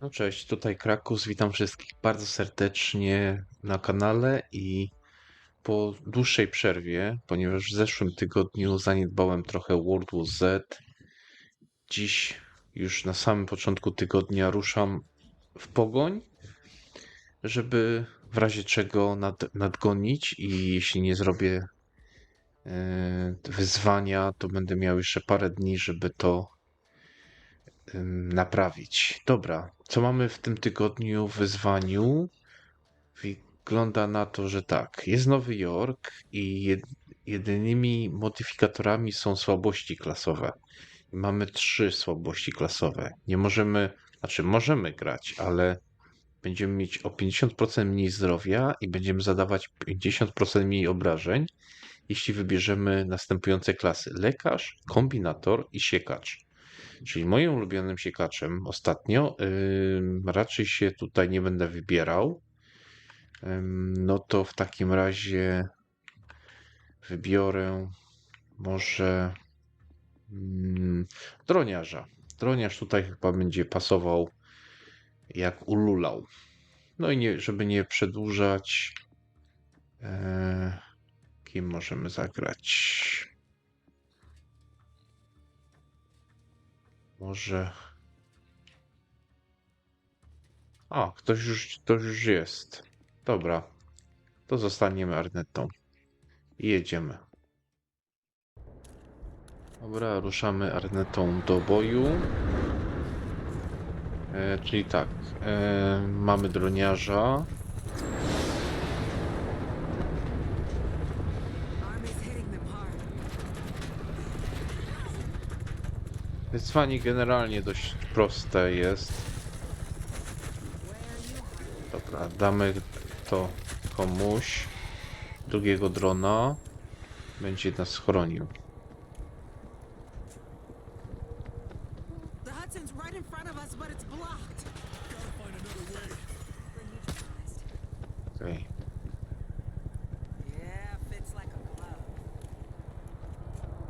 No cześć, tutaj Krakus, witam wszystkich bardzo serdecznie na kanale i po dłuższej przerwie, ponieważ w zeszłym tygodniu zaniedbałem trochę World War Z, dziś już na samym początku tygodnia ruszam w pogoń, żeby w razie czego nad, nadgonić i jeśli nie zrobię e, wyzwania, to będę miał jeszcze parę dni, żeby to naprawić. Dobra, co mamy w tym tygodniu w wyzwaniu? Wygląda na to, że tak, jest Nowy Jork i jed, jedynymi modyfikatorami są słabości klasowe. Mamy trzy słabości klasowe. Nie możemy, znaczy możemy grać, ale będziemy mieć o 50% mniej zdrowia i będziemy zadawać 50% mniej obrażeń, jeśli wybierzemy następujące klasy: lekarz, kombinator i siekacz. Czyli moim ulubionym siekaczem ostatnio, raczej się tutaj nie będę wybierał. No to w takim razie wybiorę może droniarza. Droniarz tutaj chyba będzie pasował jak ululał. No i nie, żeby nie przedłużać, e, kim możemy zagrać? Może. A, ktoś już, ktoś już jest. Dobra. To zostaniemy Arnetą. I jedziemy. Dobra, ruszamy Arnetą do boju. E, czyli tak, e, mamy droniarza. Wyzwanie generalnie dość proste jest. Dobra, damy to komuś. Drugiego drona. Będzie nas chronił.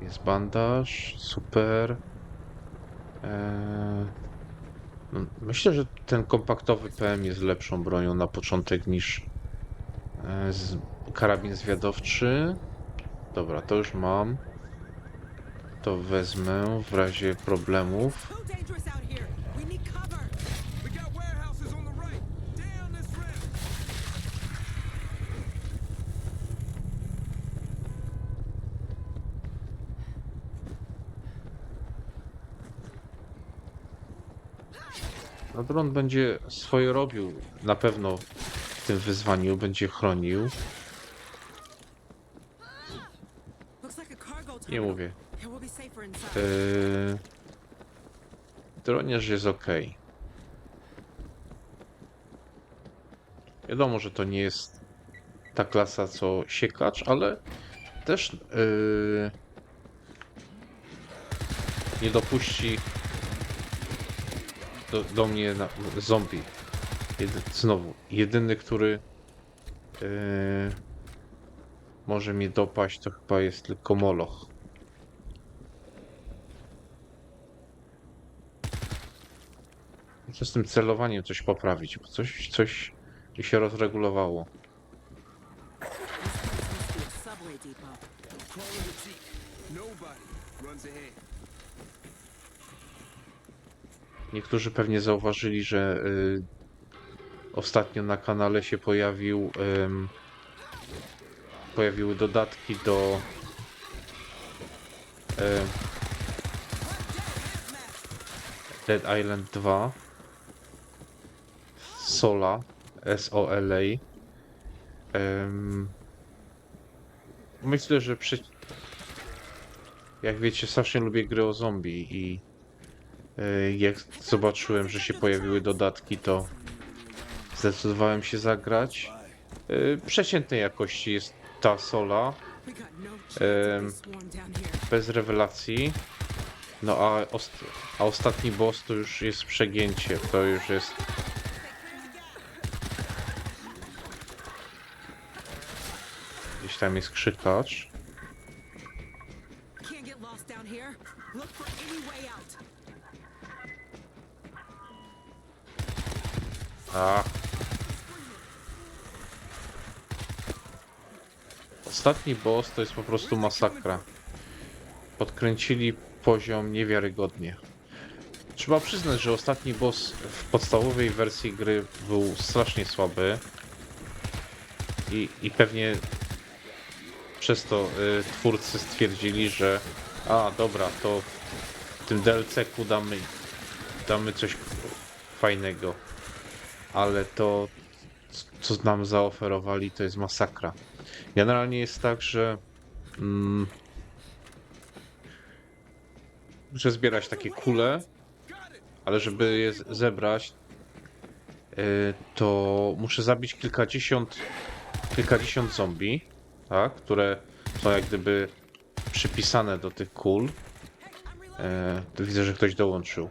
Jest bandaż, super. Eee, no, myślę, że ten kompaktowy PM jest lepszą bronią na początek niż e, z, karabin zwiadowczy. Dobra, to już mam. To wezmę w razie problemów. No dron będzie swoje robił. Na pewno w tym wyzwaniu będzie chronił. Nie mówię. Yy... Droniarz jest ok. Wiadomo, że to nie jest ta klasa co siekacz, ale też yy... nie dopuści do, do mnie na, zombie. Jedy, znowu, jedyny, który yy... może mnie dopaść, to chyba jest tylko Moloch. Muszę z tym celowaniem coś poprawić, bo coś, coś się rozregulowało. Runs ahead. Niektórzy pewnie zauważyli, że y, ostatnio na kanale się pojawił ym, pojawiły dodatki do ym, Dead Island 2 Sola S-O-L-A Ym, Myślę, że przy... jak wiecie, strasznie lubię gry o zombie i y, jak zobaczyłem, że się pojawiły dodatki, to zdecydowałem się zagrać. Y, Przeciętnej jakości jest ta sola, here. bez rewelacji. No a, ost a ostatni boss to już jest przegięcie, to już jest... Gdzieś tam jest krzykacz. A. Ostatni boss to jest po prostu masakra. Podkręcili poziom niewiarygodnie. Trzeba przyznać, że ostatni boss w podstawowej wersji gry był strasznie słaby. I, i pewnie przez to y, twórcy stwierdzili, że a dobra, to w tym DLC-ku damy, damy coś fajnego. Ale to, co nam zaoferowali, to jest masakra. Generalnie jest tak, że mm, muszę zbierać takie kule, ale żeby je zebrać, y, to muszę zabić kilkadziesiąt, kilkadziesiąt zombie, tak, które są jak gdyby przypisane do tych kul. Tu widzę, że ktoś dołączył.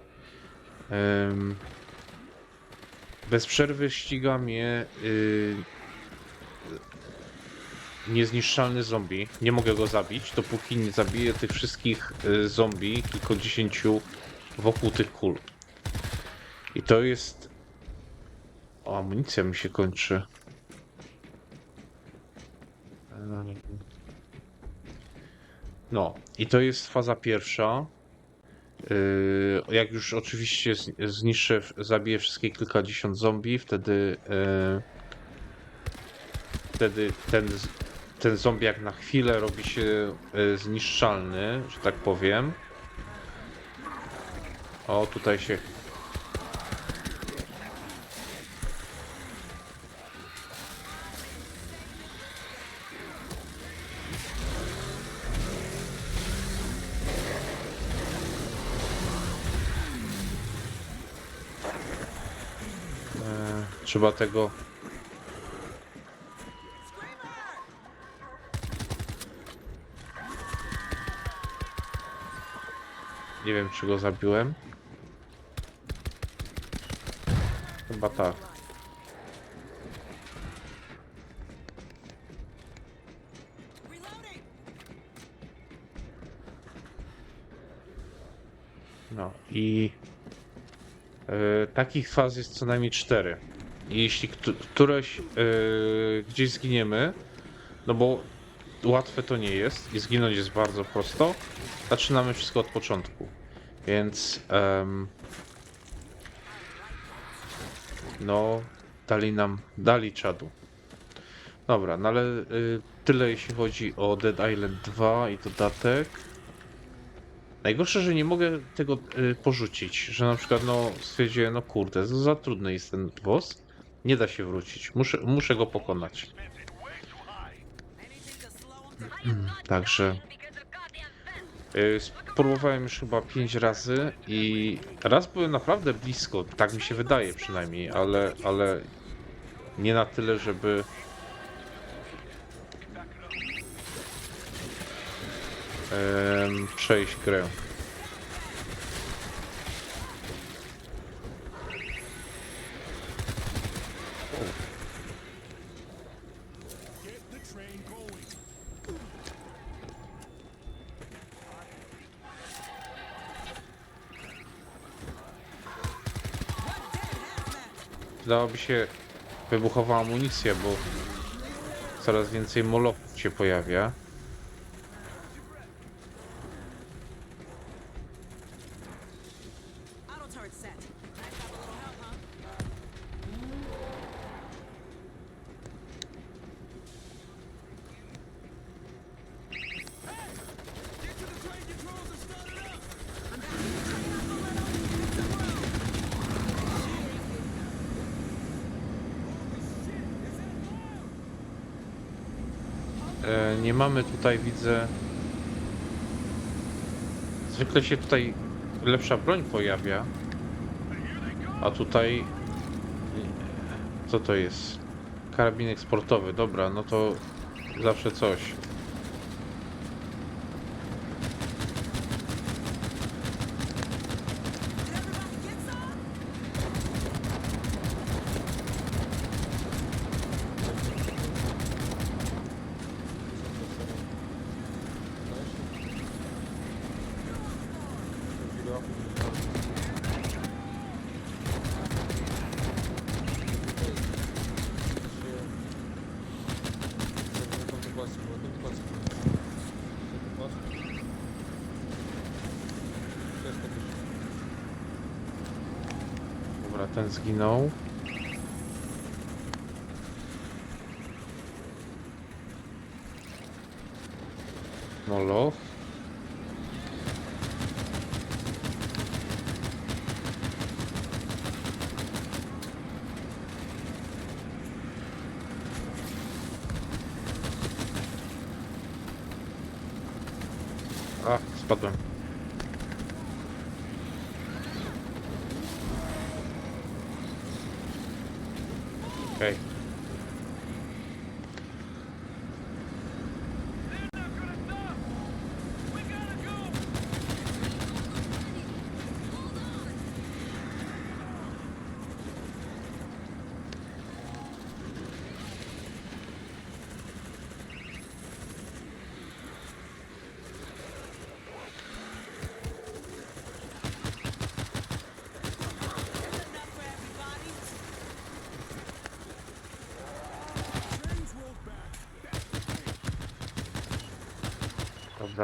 Em, bez przerwy ściga mnie y, niezniszczalny zombie. Nie mogę go zabić, dopóki nie zabiję tych wszystkich y, zombie, 10 wokół tych kul. I to jest. O, amunicja mi się kończy. No, i to jest faza pierwsza. Yy, jak już oczywiście zniszczę, zabiję wszystkie kilkadziesiąt zombie, wtedy yy, wtedy ten, ten zombiak na chwilę robi się yy, zniszczalny, że tak powiem. O, tutaj się trzeba tego Nie wiem, czy go zabiłem. Chyba tak. No i e, takich faz jest co najmniej cztery. Jeśli któ- któreś e, gdzieś zginiemy, no bo łatwe to nie jest i zginąć jest bardzo prosto, zaczynamy wszystko od początku. Więc no dali nam, dali czadu. Dobra, no ale y, tyle jeśli chodzi o Dead Island 2 i dodatek. Najgorsze, że nie mogę tego y, porzucić, że na przykład no stwierdziłem, no kurde, za trudny jest ten boss, nie da się wrócić, muszę, muszę go pokonać. Także y, spróbowałem już chyba 5 razy i raz byłem naprawdę blisko, tak mi się wydaje przynajmniej, ale, ale nie na tyle, żeby em, przejść grę. Przydałaby się wybuchowa amunicja, bo coraz więcej molochów się pojawia. Mamy tutaj, widzę. Zwykle się tutaj lepsza broń pojawia. A tutaj. Co to jest? Karabinek sportowy, dobra, no to zawsze coś. Dobra, ten zginął. Moloch. A, spadłem. Okej.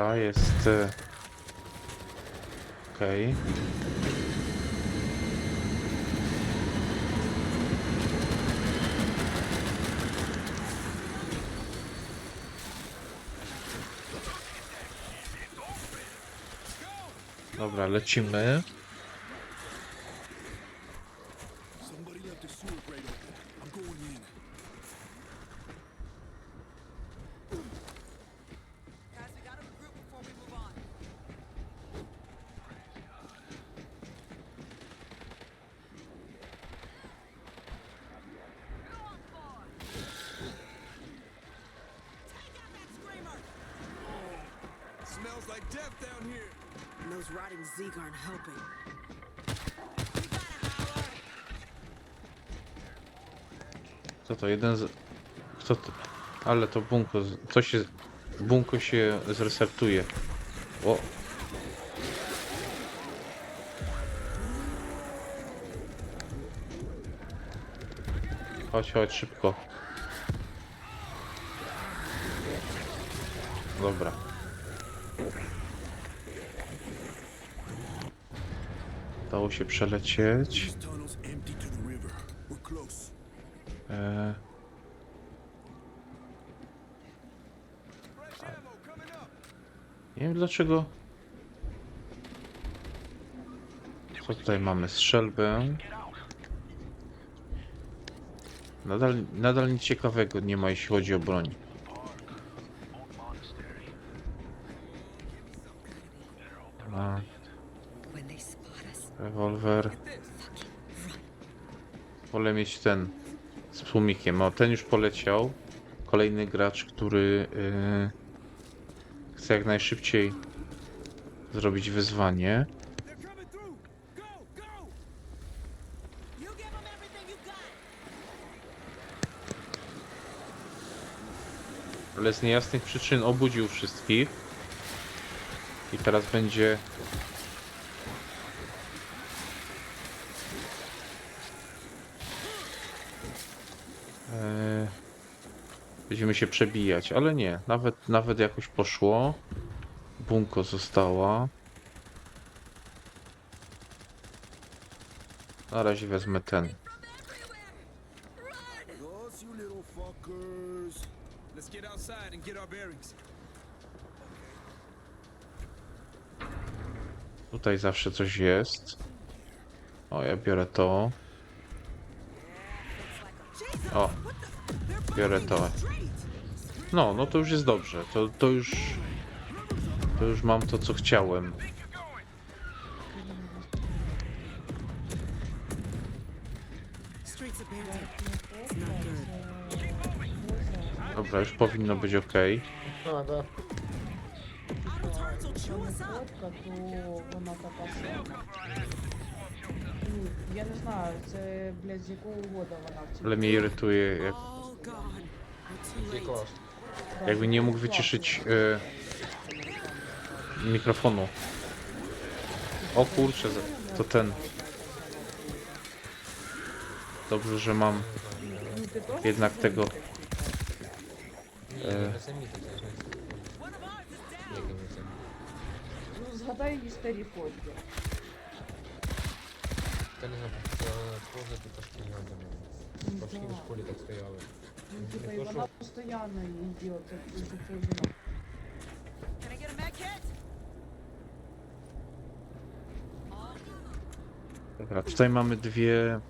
Dobra, jest. e, Okej. Dobra, lecimy. To? Jeden z... Kto to? Ale to bunko... Co się... Bunko się zresetuje. O! Chodź, chodź, szybko. Dobra. Dało się przelecieć. Dlaczego. Co tutaj mamy? Strzelbę. Nadal, nadal nic ciekawego nie ma, jeśli chodzi o broń. Rewolwer. Wolę mieć ten z tłumikiem. O, ten już poleciał. Kolejny gracz, który yy, chce jak najszybciej zrobić wyzwanie. Ale z niejasnych przyczyn obudził wszystkich. I teraz będzie. Będziemy się przebijać, ale nie, nawet, nawet jakoś poszło. Bunko została. Na razie wezmę ten. Tutaj zawsze coś jest. O, ja biorę to. O, biorę blocking to. the street! No, no to już jest dobrze. To, to już. To już mam to, co chciałem. Streets abandoned. It's not good. Dobra, już powinno być ok. Надо. Auto turrets will chew us up. Фотка, то вона така сама. Ну, Я не знаю, це, блядь, з якого года вона в цій Ale mnie irytuje, jak, All gone. We're too late. jakby nie mógł wyciszyć e, mikrofonu. O kurczę, za- to ten. Dobrze, że mam Ну, ти теж jednak tego. One of ours is down. Ну, згадай її старі фотки. Та не знаю, просто повзати трошки не надо мені. Ну, Трошки да. в школі так стояли. Ну, типа, Не і то, вона що- постійно йде, це це це жінок. Can I get a med kit? Dobra, tutaj mamy dwie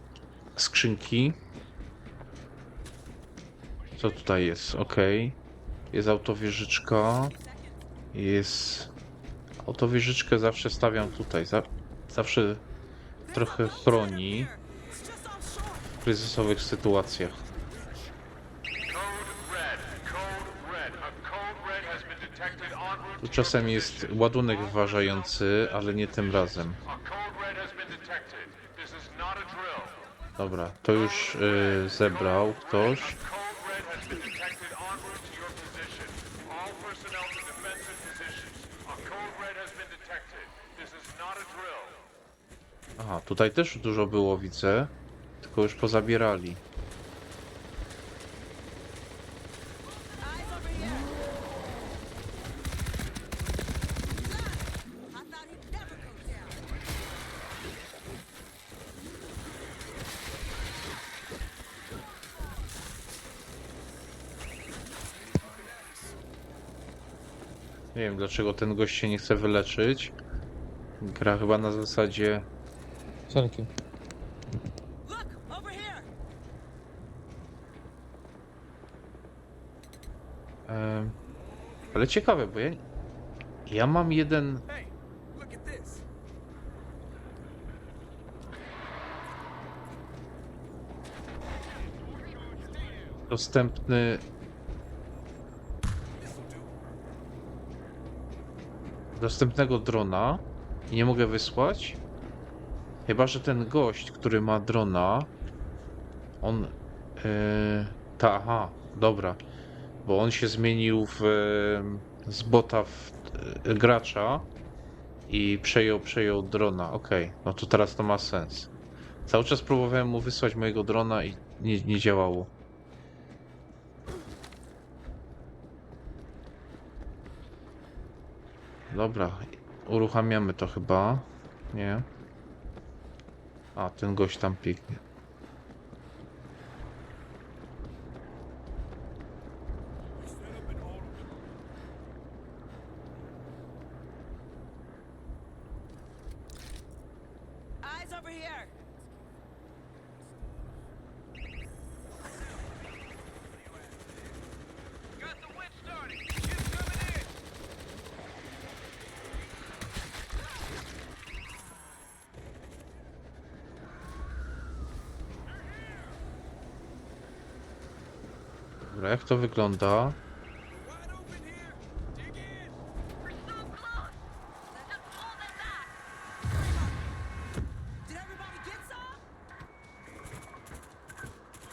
skrzynki. Co tutaj jest? Ok. Jest autowieżyczka. Jest... Autowieżyczkę zawsze stawiam tutaj. Za... Zawsze trochę chroni It's just offshore. w kryzysowych sytuacjach. Tu czasem jest ładunek wyważający, ale nie tym razem. Dobra, to już y, zebrał ktoś. Aha, tutaj też dużo było, widzę. Tylko już pozabierali. Nie wiem dlaczego ten gość się nie chce wyleczyć. Gra chyba na zasadzie... Sorki. Ehm, ale ciekawe, bo ja, ja mam jeden... Dostępny Dostępnego drona i nie mogę wysłać. Chyba, że ten gość, który ma drona, on. Yy, ta, aha, dobra. Bo on się zmienił w, yy, z bota w yy, gracza i przejął, przejął drona. Okej, no to teraz to ma sens. Cały czas próbowałem mu wysłać mojego drona i nie, nie działało. Dobra, uruchamiamy to chyba. Nie. A, ten gość tam pięknie. Dobra, jak to wygląda?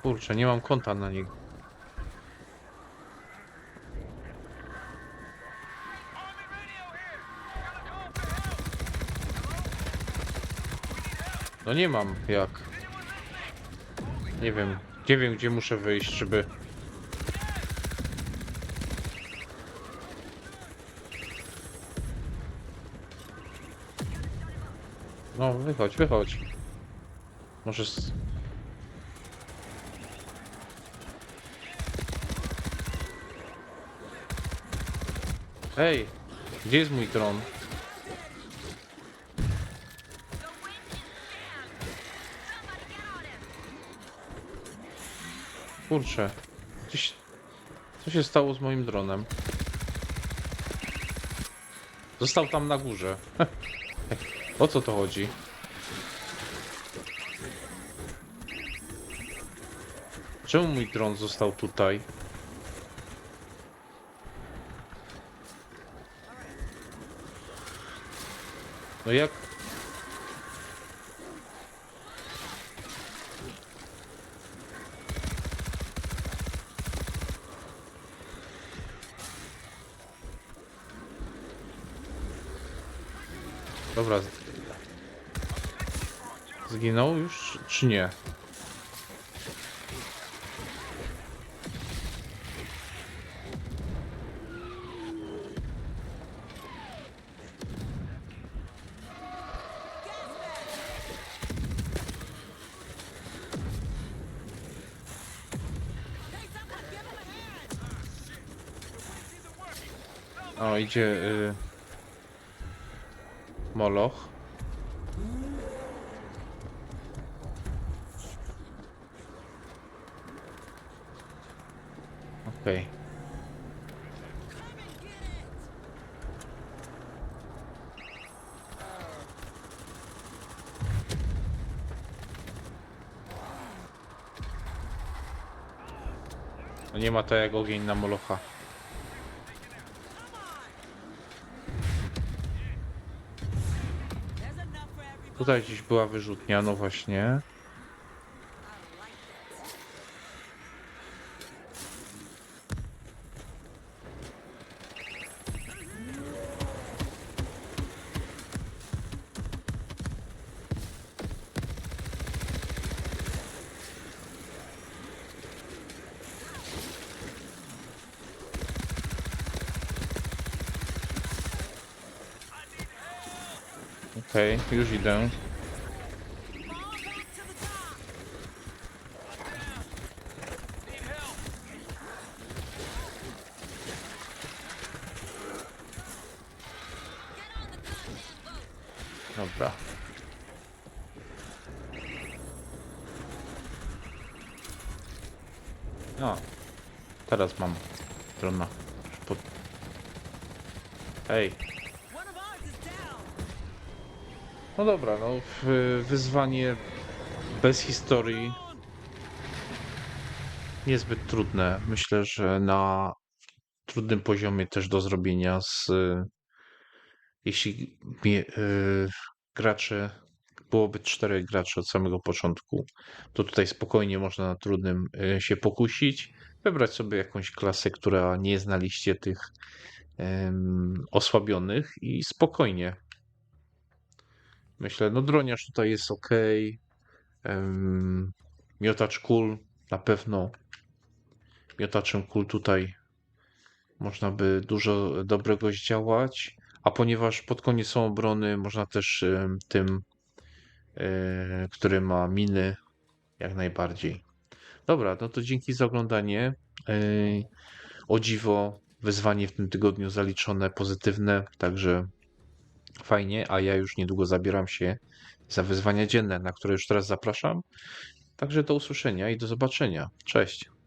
Kurczę, nie mam konta na niego. No nie mam jak. Nie wiem. Nie wiem gdzie muszę wyjść, żeby. No, wychodź, wychodź. Może. s- Ej, gdzie jest mój dron? Kurczę. Coś... Co się stało z moim dronem? Został tam na górze. o co to chodzi? Czemu mój dron został tutaj? No jak... Dobra. Zginął już, czy nie? O, idzie y, Moloch. Nie ma to jak ogień na Molocha. Tutaj gdzieś była wyrzutnia, no właśnie. Okej, już idę. Dobra. No. Teraz mam drona. Pod... Hej. No dobra, no wyzwanie bez historii niezbyt trudne. Myślę, że na trudnym poziomie też do zrobienia z jeśli y, gracze byłoby czterech graczy od samego początku, to tutaj spokojnie można na trudnym y, się pokusić, wybrać sobie jakąś klasę, która nie znaliście tych osłabionych i spokojnie. Myślę, no droniarz tutaj jest ok. Miotacz kul na pewno. Miotaczem kul tutaj można by dużo dobrego zdziałać. A ponieważ pod koniec są obrony, można też em, tym, e, który ma miny, jak najbardziej. Dobra, no to dzięki za oglądanie. E, O dziwo, wyzwanie w tym tygodniu zaliczone pozytywne, także fajnie, a ja już niedługo zabieram się za wyzwania dzienne, na które już teraz zapraszam. Także do usłyszenia i do zobaczenia. Cześć.